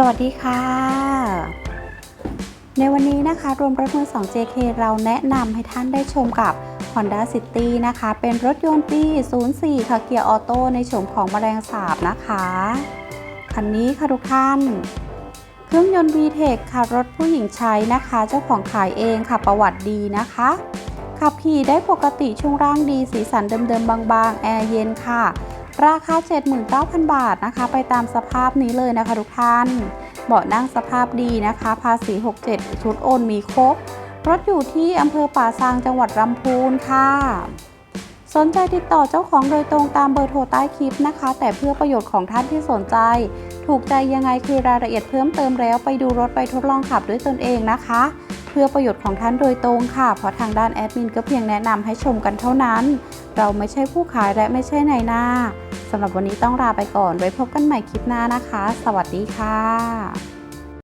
สวัสดีค่ะ ในวันนี้นะคะรวมรถมือ 2 JK เราแนะนำให้ท่านได้ชมกับ Honda City นะคะ เป็นรถยนต์ปี 04 ค่ะเกียร์ออโต้ในโฉมของแมลงสาบนะคะ คันนี้ค่ะทุกท่าน เครื่องยนต์ VTEC ค่ะ รถผู้หญิงใช้นะคะ เจ้าของขายเองค่ะประวัติดีนะคะ ขับขี่ได้ปกติช่วงร่างดีสีสันเดิมๆบางๆ แอร์เย็นค่ะ ราคา 79,000 บาทนะคะ ไปตามสภาพนี้เลยนะคะทุกท่าน เบาะนั่งสภาพดีนะคะ ภาษี 67 ชุดโอนมีครบ รถอยู่ที่อำเภอป่าซางจังหวัดลำพูนค่ะ สนใจติดต่อเจ้าของโดยตรงตามเบอร์โทรใต้คลิปนะคะ แต่เพื่อประโยชน์ของท่านที่สนใจ ถูกใจยังไงคือรายละเอียดเพิ่มเติมแล้วไปดูรถไปทดลองขับด้วยตนเองนะคะ พื่อประโยชน์ของท่านโดยตรงค่ะ เพราะทางด้านแอดมินก็เพียงแนะนำให้ชมกันเท่านั้น เราไม่ใช่ผู้ขายและไม่ใช่นายหน้าสำหรับวันนี้ต้องลาไปก่อน ไว้พบกันใหม่คลิปหน้านะคะ สวัสดีค่ะ